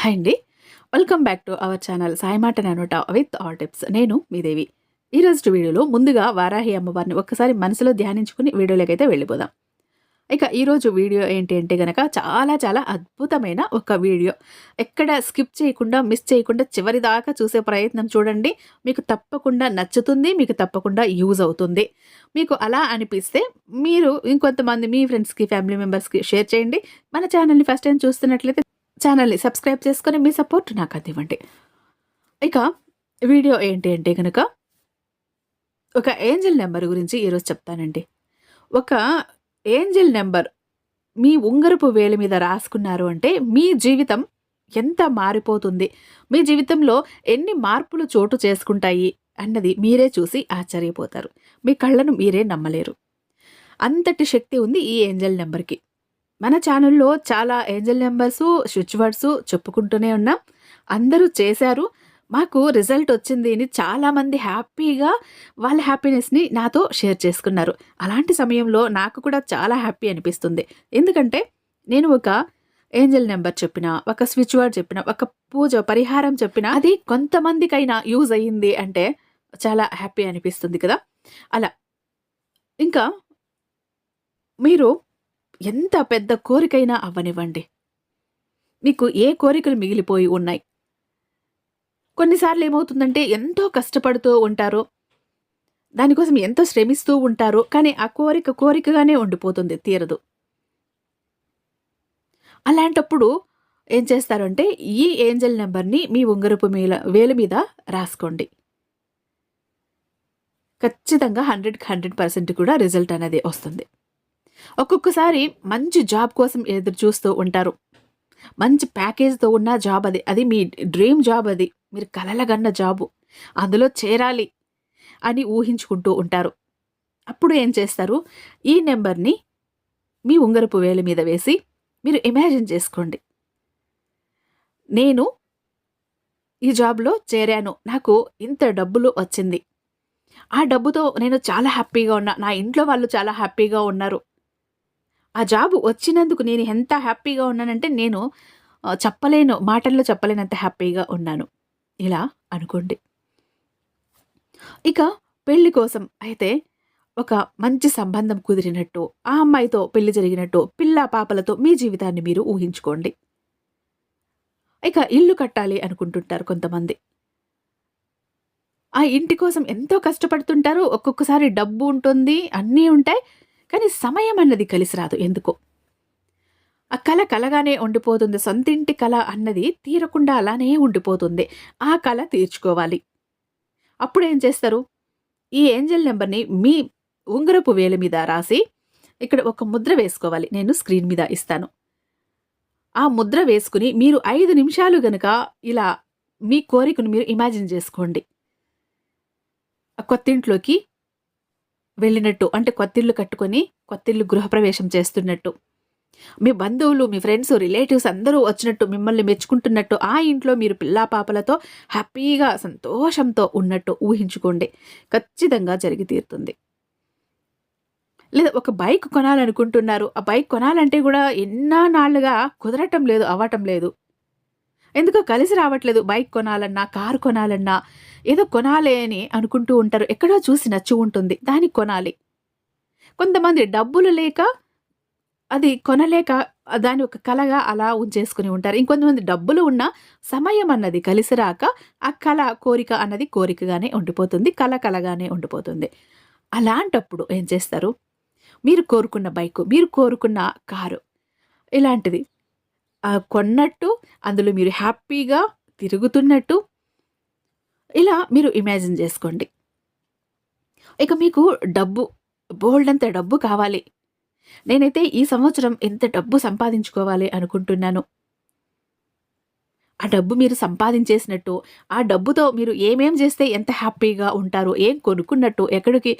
Hi అండి. Welcome back to our channel సాయిమాట నానోట with all tips నేను మీ దేవి. ఈరోజు వీడియోలో ముందుగా వారాహి అమ్మవారిని ఒక్కసారి మనసులో ధ్యానించుకుని వీడియోలోకైతే వెళ్ళిపోదాం. ఇక ఈరోజు వీడియో ఏంటి అంటే గనక చాలా చాలా అద్భుతమైన ఒక వీడియో. ఎక్కడ స్కిప్ చేయకుండా మిస్ చేయకుండా చివరి దాకా చూసే ప్రయత్నం చూడండి. మీకు తప్పకుండా నచ్చుతుంది మీకు తప్పకుండా యూజ్ అవుతుంది. మీకు అలా అనిపిస్తే మీరు ఇంకొంతమంది మీ ఫ్రెండ్స్కి ఫ్యామిలీ మెంబర్స్కి షేర్ చేయండి. మన ఛానల్ని ఫస్ట్ టైం చూస్తున్నట్లయితే ఛానల్ని సబ్స్క్రైబ్ చేసుకొని మీ సపోర్ట్ నాకు అందివ్వండి. ఇక వీడియో ఏంటి అంటే కనుక ఒక ఏంజల్ నెంబర్ గురించి ఈరోజు చెప్తానండి. ఒక ఏంజల్ నెంబర్ మీ ఉంగరపు వేలి మీద రాసుకున్నారు అంటే మీ జీవితం ఎంత మారిపోతుంది? మీ జీవితంలో ఎన్ని మార్పులు చోటు చేసుకుంటాయి అన్నది మీరే చూసి ఆశ్చర్యపోతారు. మీ కళ్ళను మీరే నమ్మలేరు. అంతటి శక్తి ఉంది ఈ ఏంజల్ నెంబర్కి. మన ఛానల్లో చాలా ఏంజల్ నెంబర్సు స్విచ్ వర్డ్స్ చెప్పుకుంటూనే ఉన్నాం. అందరూ చేశారు. మాకు రిజల్ట్ వచ్చింది అని చాలామంది హ్యాపీగా వాళ్ళ హ్యాపీనెస్ని నాతో షేర్ చేసుకున్నారు. అలాంటి సమయంలో నాకు కూడా చాలా హ్యాపీ అనిపిస్తుంది. ఎందుకంటే నేను ఒక ఏంజల్ నెంబర్ చెప్పిన ఒక స్విచ్ వర్డ్ చెప్పిన ఒక పూజ పరిహారం చెప్పిన అది కొంతమందికైనా యూజ్ అయ్యింది అంటే చాలా హ్యాపీ అనిపిస్తుంది కదా. అలా. ఇంకా మీరు ఎంత పెద్ద కోరికైనా అవ్వనివ్వండి. మీకు ఏ కోరికలు మిగిలిపోయి ఉన్నాయి? కొన్నిసార్లు ఏమవుతుందంటే ఎంతో కష్టపడుతూ ఉంటారు దానికోసం ఎంతో శ్రమిస్తూ ఉంటారు కానీ ఆ కోరిక కోరికగానే ఉండిపోతుంది తీరదు. అలాంటప్పుడు ఏం చేస్తారంటే ఈ ఏంజల్ నెంబర్ని మీ ఉంగరపు మీల వేలు మీద రాసుకోండి. ఖచ్చితంగా హండ్రెడ్కి హండ్రెడ్ పర్సెంట్ కూడా రిజల్ట్ అనేది వస్తుంది. ఒక్కొక్కసారి మంచి జాబ్ కోసం ఎదురు చూస్తూ ఉంటారు. మంచి ప్యాకేజ్తో ఉన్న జాబ్ అది. అది మీ డ్రీమ్ జాబ్ అది. మీరు కలలగన్న జాబు. అందులో చేరాలి అని ఊహించుకుంటూ ఉంటారు. అప్పుడు ఏం చేస్తారు? ఈ నెంబర్ని మీ ఉంగరపు వేలు మీద వేసి మీరు ఇమాజిన్ చేసుకోండి. నేను ఈ జాబ్లో చేరాను. నాకు ఇంత డబ్బులు వచ్చింది. ఆ డబ్బుతో నేను చాలా హ్యాపీగా ఉన్నా. నా ఇంట్లో వాళ్ళు చాలా హ్యాపీగా ఉన్నారు. ఆ జాబ్ వచ్చినందుకు నేను ఎంత హ్యాపీగా ఉన్నానంటే నేను చెప్పలేను మాటల్లో చెప్పలేనంత హ్యాపీగా ఉన్నాను. ఇలా అనుకోండి. ఇక పెళ్ళి కోసం అయితే ఒక మంచి సంబంధం కుదిరినట్టు ఆ అమ్మాయితో పెళ్ళి జరిగినట్టు పిల్ల పాపలతో మీ జీవితాన్ని మీరు ఊహించుకోండి. ఇక ఇల్లు కట్టాలి అనుకుంటుంటారు కొంతమంది. ఆ ఇంటి కోసం ఎంతో కష్టపడుతుంటారు ఒక్కొక్కసారి డబ్బు ఉంటుంది అన్నీ ఉంటాయి కానీ సమయం అన్నది కలిసి రాదు. ఎందుకో? ఆ కళ కలగానే ఉండిపోతుంది. సొంతింటి కళ అన్నది తీరకుండా అలానే ఉండిపోతుంది. ఆ కళ తీర్చుకోవాలి. అప్పుడు ఏం చేస్తారు? ఈ ఏంజల్ నెంబర్ని మీ ఉంగరపు వేల మీద రాసి ఇక్కడ ఒక ముద్ర వేసుకోవాలి. నేను స్క్రీన్ మీద ఇస్తాను. ఆ ముద్ర వేసుకుని మీరు ఐదు నిమిషాలు గనుక ఇలా మీ కోరికను మీరు ఇమాజిన్ చేసుకోండి. కొత్తింట్లోకి వెళ్ళినట్టు అంటే కొత్తిల్లు కట్టుకొని కొత్తిల్లు గృహప్రవేశం చేస్తున్నట్టు. మీ బంధువులు మీ ఫ్రెండ్స్ రిలేటివ్స్ అందరూ వచ్చినట్టు మిమ్మల్ని మెచ్చుకుంటున్నట్టు ఆ ఇంట్లో మీరు పిల్లా పాపలతో హ్యాపీగా సంతోషంతో ఉన్నట్టు ఊహించుకోండి. ఖచ్చితంగా జరిగి తీరుతుంది. లేదా ఒక బైక్ కొనాలనుకుంటున్నారు. ఆ బైక్ కొనాలంటే కూడా ఎన్నా నాళ్ళుగా కుదరటం లేదు అవ్వటం లేదు. ఎందుకో కలిసి రావట్లేదు. బైక్ కొనాలన్నా కారు కొనాలన్నా ఏదో కొనాలి అని అనుకుంటూ ఉంటారు. ఎక్కడో చూసి నచ్చి ఉంటుంది. దానికి కొనాలి. కొంతమంది డబ్బులు లేక అది కొనలేక దాని ఒక కళగా అలా ఉంచేసుకుని ఉంటారు. ఇంకొంతమంది డబ్బులు ఉన్న సమయం అన్నది కలిసి రాక ఆ కళ కోరిక అన్నది కోరికగానే ఉండిపోతుంది. కళ కలగానే ఉండిపోతుంది. అలాంటప్పుడు ఏం చేస్తారు? మీరు కోరుకున్న బైకు మీరు కోరుకున్న కారు ఇలాంటిది. కొన్నట్టు అందులో మీరు హ్యాపీగా తిరుగుతున్నట్టు ఇలా మీరు ఇమాజిన్ చేసుకోండి. ఇక మీకు డబ్బు బోల్డ్ అంత డబ్బు కావాలి. నేనైతే ఈ సంవత్సరం ఎంత డబ్బు సంపాదించుకోవాలి అనుకుంటున్నాను. ఆ డబ్బు మీరు సంపాదించేసినట్టు ఆ డబ్బుతో మీరు ఏమేం చేస్తే ఎంత హ్యాపీగా ఉంటారు ఏం కొనుక్కున్నట్టు ఎక్కడికి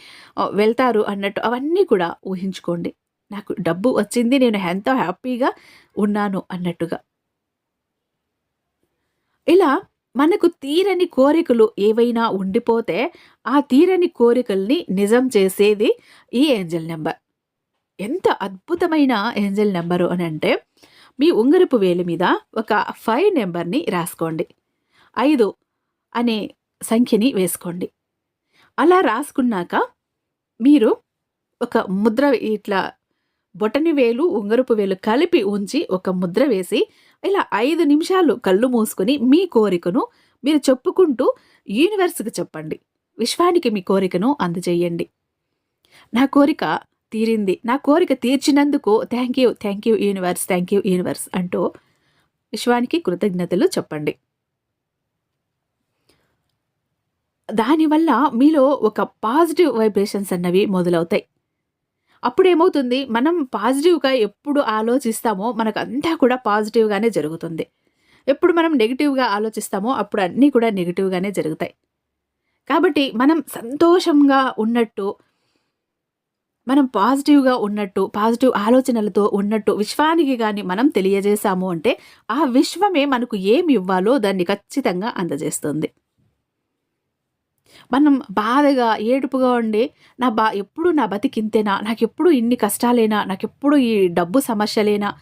వెళ్తారు అన్నట్టు అవన్నీ కూడా ఊహించుకోండి. నాకు డబ్బు వచ్చింది నేను ఎంతో హ్యాపీగా ఉన్నాను అన్నట్టుగా. ఇలా మనకు తీరని కోరికలు ఏవైనా ఉండిపోతే ఆ తీరని కోరికల్ని నిజం చేసేది ఈ ఏంజల్ నెంబర్. ఎంత అద్భుతమైన ఏంజల్ నెంబరు అని అంటే మీ ఉంగరపు వేలి మీద ఒక ఫైవ్ నెంబర్ని రాసుకోండి. ఐదు అనే సంఖ్యని వేసుకోండి. అలా రాసుకున్నాక మీరు ఒక ముద్ర ఇట్లా బొటని వేలు ఉంగరపు వేలు కలిపి ఉంచి ఒక ముద్ర వేసి ఇలా ఐదు నిమిషాలు కళ్ళు మూసుకొని మీ కోరికను మీరు చెప్పుకుంటూ యూనివర్స్కి చెప్పండి. విశ్వానికి మీ కోరికను అందజేయండి. నా కోరిక తీరింది. నా కోరిక తీర్చినందుకు thank you thank you universe thank you universe అంటూ విశ్వానికి కృతజ్ఞతలు చెప్పండి. దానివల్ల మీలో ఒక పాజిటివ్ వైబ్రేషన్స్ అన్నవి మొదలవుతాయి. అప్పుడు ఏమవుతుంది మనం పాజిటివ్గా ఎప్పుడు ఆలోచిస్తామో మనకు అంతా కూడా పాజిటివ్గానే జరుగుతుంది. ఎప్పుడు మనం నెగిటివ్గా ఆలోచిస్తామో అప్పుడు అన్నీ కూడా నెగిటివ్గానే జరుగుతాయి. కాబట్టి మనం సంతోషంగా ఉన్నట్టు మనం పాజిటివ్గా ఉన్నట్టు పాజిటివ్ ఆలోచనలతో ఉన్నట్టు విశ్వానికి కానీ మనం తెలియజేశాము అంటే ఆ విశ్వమే మనకు ఏమి ఇవ్వాలో దాన్ని ఖచ్చితంగా అందజేస్తుంది. మనం బాధగా ఏడుపుగా ఉండి నా బా ఎప్పుడు నా బతికింతేనా? నాకు ఎప్పుడు ఇన్ని కష్టాలేనా? నాకు ఎప్పుడు ఈ డబ్బు సమస్యలేనా?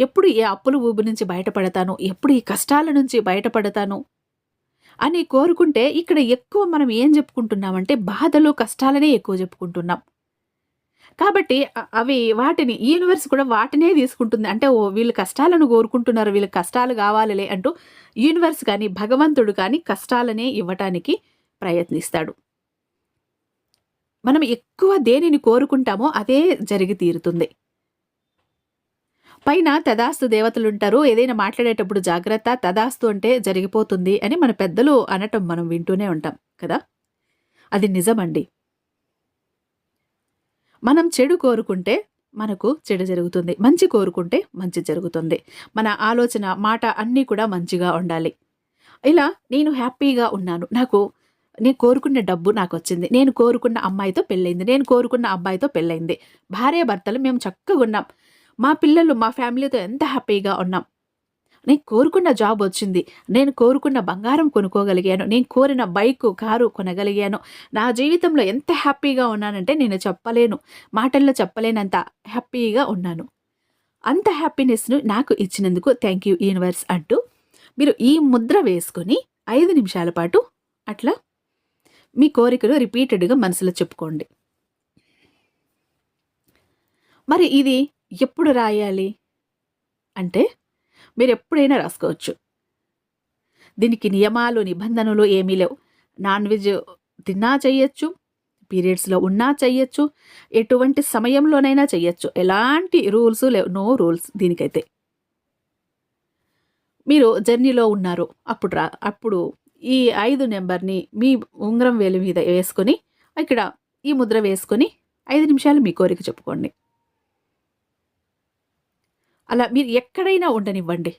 ఎప్పుడు ఏ అప్పుల ఊబి నుంచి బయటపడతాను? ఎప్పుడు ఈ కష్టాల నుంచి బయటపడతాను? అని కోరుకుంటే ఇక్కడ ఎక్కువ మనం ఏం చెప్పుకుంటున్నామంటే బాధలు కష్టాలనే ఎక్కువ చెప్పుకుంటున్నాం. కాబట్టి అవి వాటిని యూనివర్స్ కూడా వాటినే తీసుకుంటుంది. అంటే ఓ వీళ్ళు కష్టాలను కోరుకుంటున్నారు వీళ్ళకి కష్టాలు కావాలిలే అంటూ యూనివర్స్ కానీ భగవంతుడు కానీ కష్టాలనే ఇవ్వటానికి ప్రయత్నిస్తాడు. మనం ఎక్కువ దేనిని కోరుకుంటామో అదే జరిగి తీరుతుంది. పైన తదాస్తు దేవతలుంటారు ఏదైనా మాట్లాడేటప్పుడు జాగ్రత్త తదాస్తు అంటే జరిగిపోతుంది అని మన పెద్దలు అనటం మనం వింటూనే ఉంటాం కదా? అది నిజమండి. మనం చెడు కోరుకుంటే మనకు చెడు జరుగుతుంది మంచి కోరుకుంటే మంచి జరుగుతుంది. మన ఆలోచన మాట అన్నీ కూడా మంచిగా ఉండాలి. ఇలా నేను హ్యాపీగా ఉన్నాను నాకు నేను కోరుకున్న డబ్బు నాకు వచ్చింది నేను కోరుకున్న అమ్మాయితో పెళ్ళైంది. నేను కోరుకున్న అబ్బాయితో పెళ్ళైంది. భార్య భర్తలు మేము చక్కగా ఉన్నాం. మా పిల్లలు మా ఫ్యామిలీతో ఎంత హ్యాపీగా ఉన్నాం. నేను కోరుకున్న జాబ్ వచ్చింది. నేను కోరుకున్న బంగారం కొనుక్కోగలిగాను. నేను కోరిన బైక్ కారు కొనగలిగాను. నా జీవితంలో ఎంత హ్యాపీగా ఉన్నానంటే నేను చెప్పలేను. మాటల్లో చెప్పలేనంత హ్యాపీగా ఉన్నాను. అంత హ్యాపీనెస్ను నాకు ఇచ్చినందుకు థ్యాంక్ యూ యూనివర్స్ అంటూ మీరు ఈ ముద్ర వేసుకొని ఐదు నిమిషాల పాటు అట్లా మీ కోరికలు రిపీటెడ్గా మనసులో చెప్పుకోండి. మరి ఇది ఎప్పుడు రాయాలి? అంటే మీరు ఎప్పుడైనా రాసుకోవచ్చు. దీనికి నియమాలు నిబంధనలు ఏమీ లేవు. నాన్ వెజ్ తిన్నా చేయొచ్చు పీరియడ్స్లో ఉన్నా చెయ్యొచ్చు ఎటువంటి సమయంలోనైనా చెయ్యొచ్చు ఎలాంటి రూల్స్ లేవు. నో రూల్స్ దీనికైతే. మీరు జర్నీలో ఉన్నారు. అప్పుడు రా అప్పుడు ఈ ఐదు నెంబర్ని మీ ఉంగరం వేలి మీద వేసుకొని ఇక్కడ ఈ ముద్ర వేసుకొని ఐదు నిమిషాలు మీ కోరిక చెప్పుకోండి. అలా మీరు ఎక్కడైనా ఉండనివ్వండి.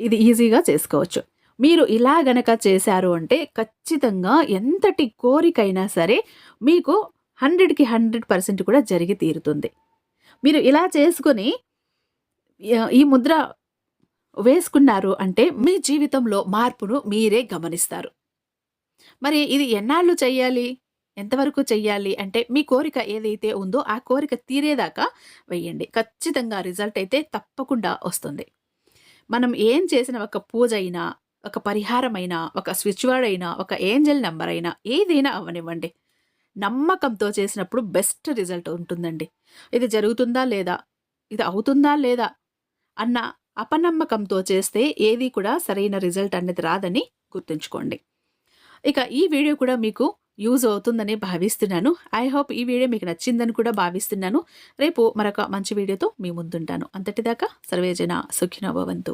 ఇది ఈజీగా చేసుకోవచ్చు. మీరు ఇలా గనక చేశారు అంటే ఖచ్చితంగా ఎంతటి కోరికైనా సరే మీకు హండ్రెడ్కి హండ్రెడ్ పర్సెంట్ కూడా జరిగి తీరుతుంది. మీరు ఇలా చేసుకొని ఈ ముద్ర వేసుకున్నారు అంటే మీ జీవితంలో మార్పును మీరే గమనిస్తారు. మరి ఇది ఎన్నాళ్ళు చెయ్యాలి? ఎంతవరకు చెయ్యాలి? అంటే మీ కోరిక ఏదైతే ఉందో ఆ కోరిక తీరేదాకా వెయ్యండి. ఖచ్చితంగా రిజల్ట్ అయితే తప్పకుండా వస్తుంది. మనం ఏం చేసిన ఒక పూజ అయినా ఒక పరిహారమైనా ఒక స్విచ్ వర్డ్ అయినా ఒక ఏంజల్ నెంబర్ అయినా ఏదైనా అవనివ్వండి. నమ్మకంతో చేసినప్పుడు బెస్ట్ రిజల్ట్ ఉంటుందండి. ఇది జరుగుతుందా లేదా? ఇది అవుతుందా లేదా? అన్న అపనమ్మకంతో చేస్తే ఏది కూడా సరైన రిజల్ట్ అనేది రాదని గుర్తుంచుకోండి. ఇక ఈ వీడియో కూడా మీకు యూజ్ అవుతుందని భావిస్తున్నాను. ఐ హోప్ ఈ వీడియో మీకు నచ్చిందని కూడా భావిస్తున్నాను. రేపు మరొక మంచి వీడియోతో మీ ముందుంటాను. అంతటిదాకా సర్వేజన సుఖినోభవంతు